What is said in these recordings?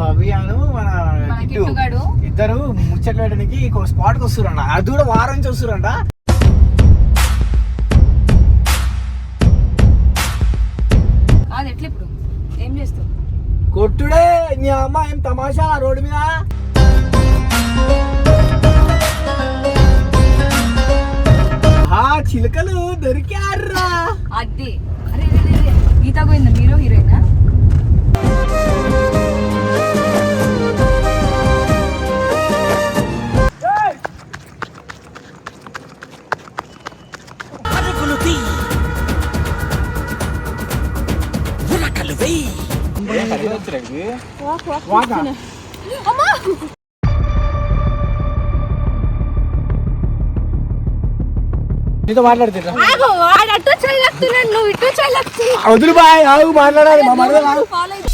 భవ్యాను మన కిట్టు. ఇద్దరు ముచ్చట్లు పెట్టడానికి ఒక స్పాట్కి వస్తురంట. అది కూడా వారం నుంచి వస్తురంట కాదు ఎట్లా ఇప్పుడు? ఏం చేస్తావు? కొట్టుడే నీ అమ్మ ఏం తమాషా రోడ్డు మీద? ఆ చిలుకలు దొరికారా అది అరే. గీత గోవిందా హీరో హీరోయినా? వాకా నీతో మాట్లాడుతున్నా. వదులు బాయ్ ఆగు మాట్లాడాలి మా మరద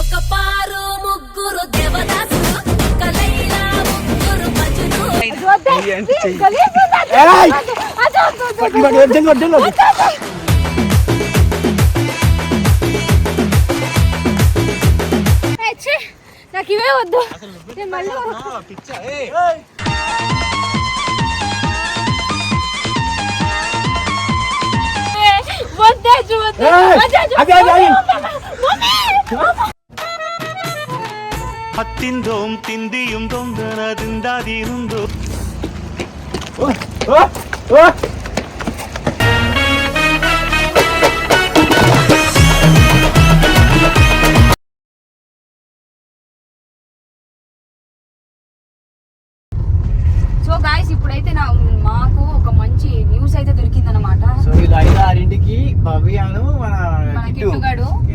ఒక పారు నాకు ఇవే వద్దు. నేను మళ్ళీ వద్దు. వద్దు அத்திந்தோம் திந்தியும் தொந்தன திந்தாதிருந்தோ సో ఇప్పుడైతే నా మాకు ఒక మంచి న్యూస్ అయితే దొరికిందనమాట సో ఇలా ఆరింటికి భవ్యాను మన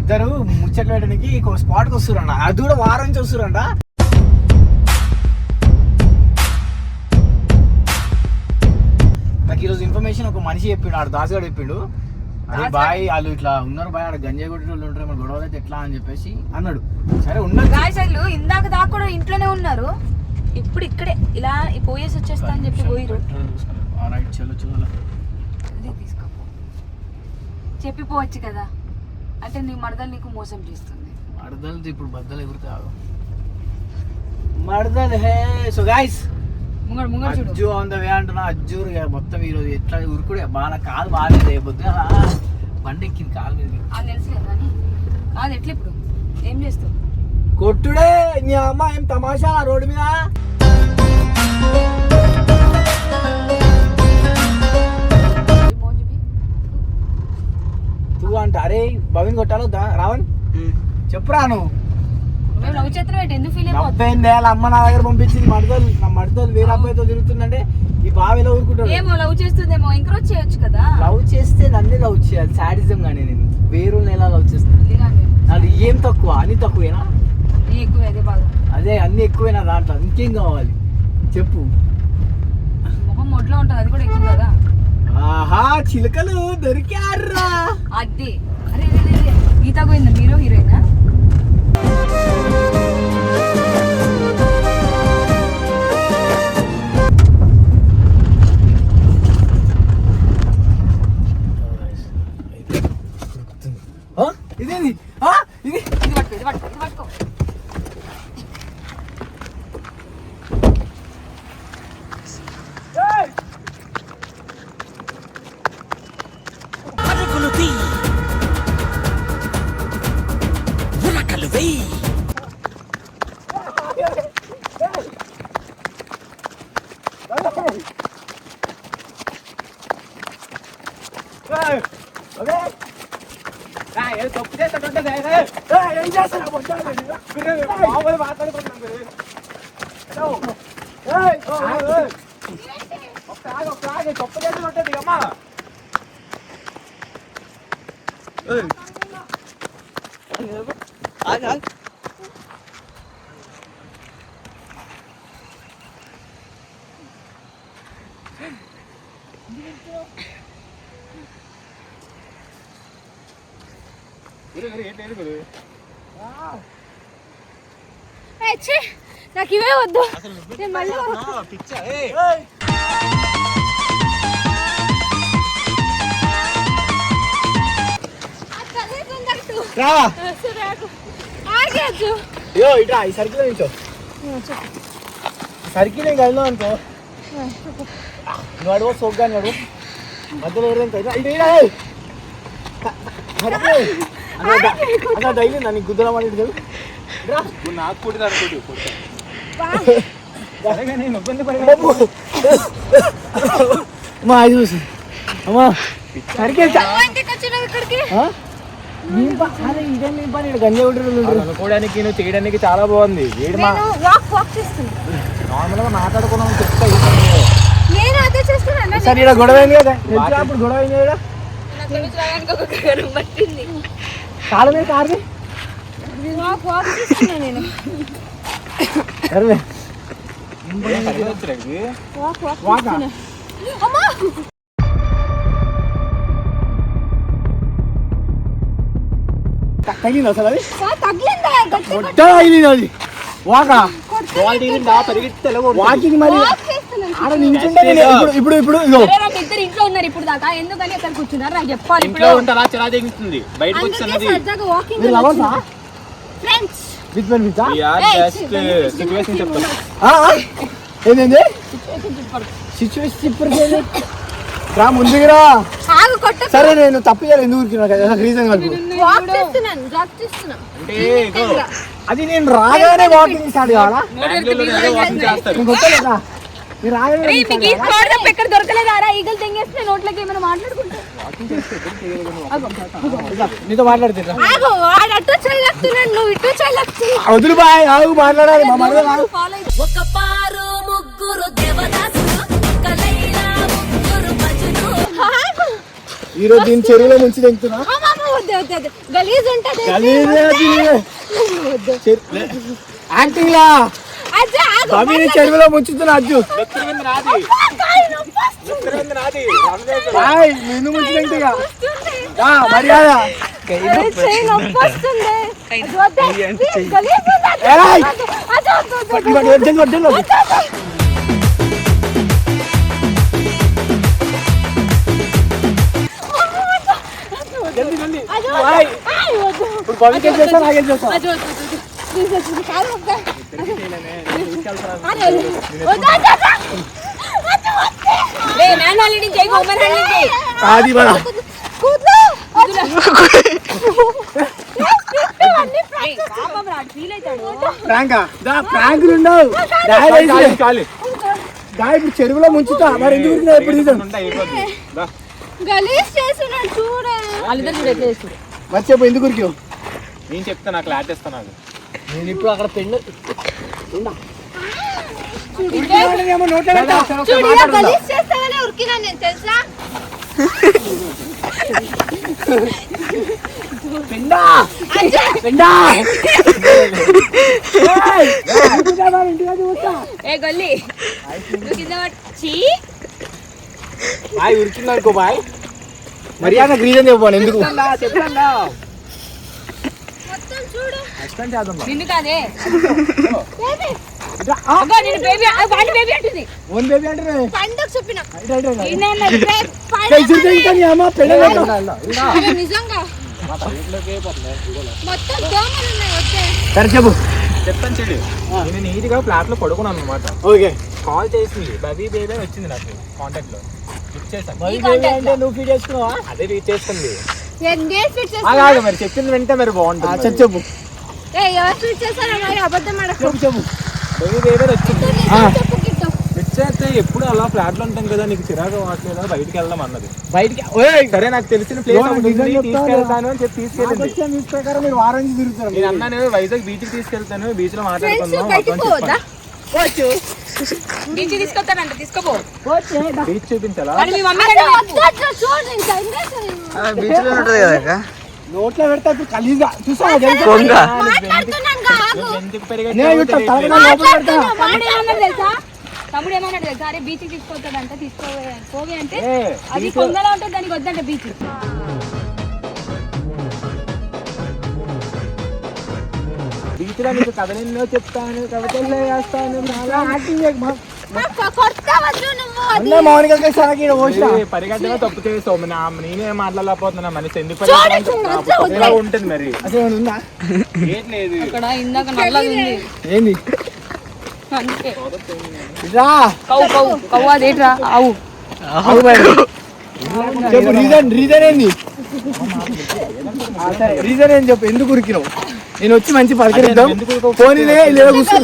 ఇద్దరు ముచ్చట్లు పెట్టడానికి ఒక స్పాట్కి వస్తురంట. అది కూడా వారం నుంచి వస్తురంట. నాకు ఈరోజు ఇన్ఫర్మేషన్ ఒక మనిషి చెప్పిండు ఆడు దాసగాడు చెప్పిండు. అరే? బాయ్ వాళ్ళు ఇట్లా ఉన్నారు బాయ్ ఆడ గంజాయి కొట్టిన వాళ్ళు ఉంటారు మన గొడవలు అయితే ఎట్లా అని చెప్పేసి అన్నాడు. సరే ఉన్నది గాయస్ వాళ్ళు ఇందాక దాకా కూడా ఇంట్లోనే ఉన్నారు. ఇప్పుడు ఇక్కడే ఇలా పోయేసి వచ్చేస్తా అని చెప్పి పోయిరు రైట్ చలో చలో ఇది తీసుకో చెప్పిపోవచ్చు కదా. అంటే నీ మరదలు నీకు మోసం చేస్తుంది. మడదలు ఇప్పుడు బద్దలు ఎగురుతావు మడదలు హే సో గాయస్ ముంగడు ముంగడు చూడు. అజ్జు ఆన్ ద వే అంటున్నా అజ్జు ఇక మొత్తం ఈరోజు ఎట్లా ఉరుకుడే బాగా కాలు బాగాలేదు అయిపోద్ది అలా బండి ఎక్కింది కాలు మీద అది తెలుసు కదా కాదు ఎట్లా ఇప్పుడు? ఏం చేస్తావు? కొట్టుడే నీ అమ్మ ఏం తమాషా రోడ్డు మీద? తూ అంట. అరే భవిన్ కొట్టాలో దా రావన్ చెప్పురా నువ్వు. అమ్మ నా దగ్గర పంపించింది మడతలు నా మడతలు వేరే అబ్బాయితో తిరుగుతుందంటే ఈ బావిలో ఊరుకుంటాడు? ఏమో లవ్ చేస్తుందేమో ఎంకరేజ్ చేయొచ్చు కదా. లవ్ చేస్తే నన్నే లవ్ చేయాలి సాడిజం కానీ నేను. వేరు ఎలా లవ్ చేస్తాను. అది ఏం తక్కువ అన్ని తక్కువేనా? అదే అన్ని ఎక్కువేనా దాంట్లో? ఇంకేం కావాలి? చెప్పు. మొహం మొడ్లో ఉంటుంది అది కూడా ఎక్కువ కదా. ఆహా చిలుకలు దొరికారా అది అరే ఈత పోయిందా మీరు హీరోయినా? ఏయ్, ఏయ్, ఏయ్. ఒక్క ఆగు, ఒక్క ఆగు, తప్పు చేస్తున్నట్టుంది, అమ్మా. ఏయ్. ఆగు, ఆగు. నాకు ఇవే వద్దు. నేను మళ్ళీ ఏయ్. రా. ఆగేచ్చు అయ్యో ఇట్రా ఈ సర్కిల్ నుంచో. సర్కిల్ నేను కలిగినా అనుకో. నువ్వు అడుగు సోగ్గా అడుగు. మధ్యలో ఎవరైనా డైలీ నన్ను గుద్దల ఇటు నాకు ఇబ్బంది పడి అమ్మా అది చూసి. అమ్మా. ఉంటుంది అనుకోవడానికి నువ్వు చేయడానికి చాలా బాగుంది. వీడు మా నేను వాక్ వాక్ చేస్తున్నా. నార్మల్గా మాట్లాడుకున్నాం చెప్తా సరే గొడవ అయింది కదా? అప్పుడు గొడవ అయింది కదా పట్టింది. కాలు మీద కారు వాక్ వాక్ చేస్తున్నా నేను సరే వాక్ వాక్ వాకా అమ్మా తగిలింది అసలు అది? వా, తగిలిందా? అది. వాకా? వాకింగ్ మరి ఆడ నించుంటే ఇప్పుడు ఇప్పుడు ఇద్దరు ఇంట్లో ఉన్నారు ఇప్పుడు దాకా. ఎందుకని అక్కడ కూర్చున్నారు? నాకు చెప్పాలి ఇంట్లో ఇప్పుడు. ఉంటే అలా చిరా తెగుతుంది బయటకు వచ్చినది వాకింగ్ లవర్సా? ఫ్రెండ్స్ విత్ బెనిఫిట్సా సిచ్యువేషన్ చెప్తాను ఏంటండి సిచ్యువేషన్ రా ముందుకురా సరే నేను తప్పు చేయాలి ఎందుకు ఊరికినా కదా. రీజన్ కలుపు అది నేను రాగానే వాకింగ్ స్టార్ట్ కావాలా? రాగానే ఎక్కడ దొరకలేదా ఈగలు తెంగేస్తే నోట్లకి ఏమైనా మాట్లాడుకుంటా నీతో వదులు బాయ్ ఆగు మాట్లాడాలి మా మరద ఒక పారు ముగ్గురు ఈ రోజు దీని చెరువులో ముంచి తెంగుతున్నా వద్దు వద్దు వద్దు. గలీజ్ ఉంటది యాక్టింగ్ లా కవిని చెరువులో ముంచుతున్నా మీద నాది. కాయి నొప్పి వస్తుంది. నెత్తిన మీద నాది. బాయ్ నిన్ను ముంచి తెంగుతుగా వస్తుంది. మర్యాద అరే, చెయ్యి నొప్పి వస్తుంది. అది వద్దే. ప్లీజ్, గలీజ్ ఉంది. అది ఏయ్! వద్దు. అది వద్దు, వద్దు, పట్టి వద్దు. పట్టి వడ్డలు వడ్డలు వద్దు, వద్దు. జల్దీ జల్దీ అది బాయ్ వద్దు. ఆయ్, వద్దు. ఇప్పుడు పబ్లిక్ ఏం చేస్తా నాకేం చేస్తా అది వద్దు, వద్దు, వద్దు. ప్లీజ్, వద్దు, కారు వద్దు. అరే, వద్దు, వద్దు, వద్దు. వద్దు, వద్దు. అది మన కూతురు. ఇవన్నీ ప్రాంకా దా ప్రాంకులు ఉండవు దా వేసి. చాలు దా ఇప్పుడు చెరువులో ముంచుతా మరి ఎందుకు ఉరికినా ఎప్పుడు రీజన్ ఉంటే అయిపోద్ది దా. గలీజ్ చేస్తున్నాడు చూడే మర్చిపో ఎందుకు ఉరికావు నేను చెప్తా నాకు క్లాట్ ఇస్తాను నాకు నేను ఇప్పుడు అక్కడ పెన్ను చూడు ఇలా గలీజ్ చేస్తావనే ఉరికినా నేను తెలుసా పెండా అజ్జా. పెండా ఏ గల్లీ నువ్వు కింద వచ్చి బాయ్ ఉరికింది అనుకో బాయ్ మర్యాద రీజన్ చెప్పాను ఎందుకు మొత్తం చూడు ఎక్స్ప్లెయిన్ చేద్దాం నిన్ను కాదే బేబీ అబ్బా నేను బేబీ వాడి బేబీ అంటుంది ఓన్ బేబీ అంటే పండుగ చెప్పిన రైట్ రైట్ రైట్ ఈయన నా బే- పండగ చెప్తున్నా నీకు ఎన్నో చెప్తాను కవితల్లో వేస్తాను పరిగెత్తగా తప్పు చేసావు నా నేనే మాట్లాడలేకపోతున్నా మనిషి ఎందుకు ఇలా ఉంటుంది మరి? ఏంది? చెప్పు రీజన్ రీజన్ ఏంది? రీజన్ ఏం చెప్పు? ఎందుకు ఉరికినావు? నేను వచ్చి మంచి పలకరిద్దాం పోనీలే లేదా కూర్చో.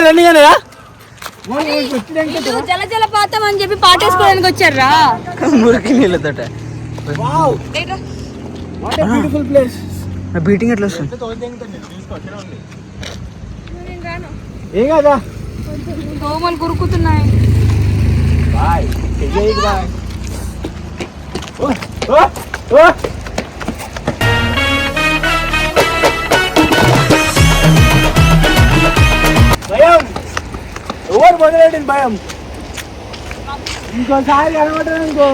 రండి కదా? జల జలపాతం అని చెప్పి పాట వచ్చారా? మురికి బీటింగ్ ఎట్లా వస్తుంది? ఏం కదా? దోమలు కురుకుతున్నాయి బాయ్. భయం ఎవరు మొదలెట్టింది భయం ఇంకోసారి కనబడ్డాను అనుకో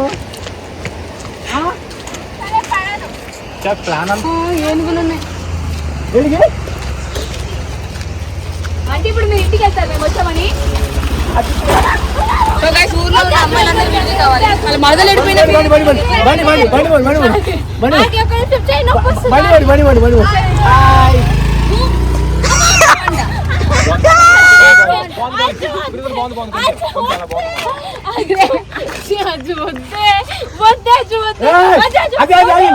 ప్రాణాలు ఏనుగులు ఉన్నాయి అంటే ఇప్పుడు మీరు ఇంటికి వెళ్తారు మేము వచ్చామని మరదలు 아주 못해. 그래서 뭐 하는 거 하는 건데. 아주 뭔데, 못해. 아 그래. 아주 아주 못해. 못해 아주 못해. 에이! 아주 아주 아니, 아니, 아니.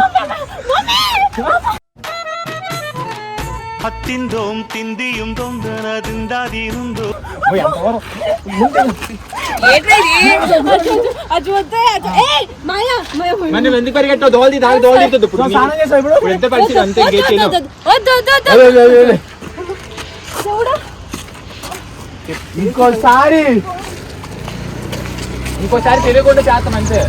அத்திந்தோம் திந்தியும் தொந்தனதும் தாதிருந்தோ 뭐야 너. 아주 못해. 아주. 에이 마야 마야 마야. મને વેંદી પર કેટલો દોલ દી ધાર દોલ દી તો 너 દુપડી સાનંગે સાહેબ વેંદી પર થી અંતે ગેચે નો અધો અધો અધો. અરે અરે અરે. ఇంకోసారి. ఇంకోసారి తెలియకుండా చేస్తాం అంతే.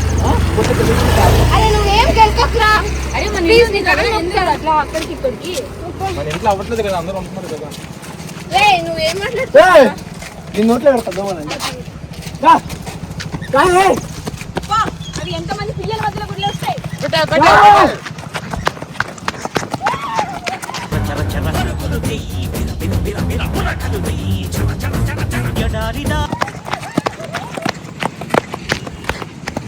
మన ఇంట్లో అవ్వట్లేదు కదా అందరూ ఉంటున్నారు కదా. నీ నోట్లో పెడతా దోమలండి ఎంతమంది పిల్లల మధ్యలో వస్తాయి? చర చర చర చర చర చర చర చర చర చర చర చర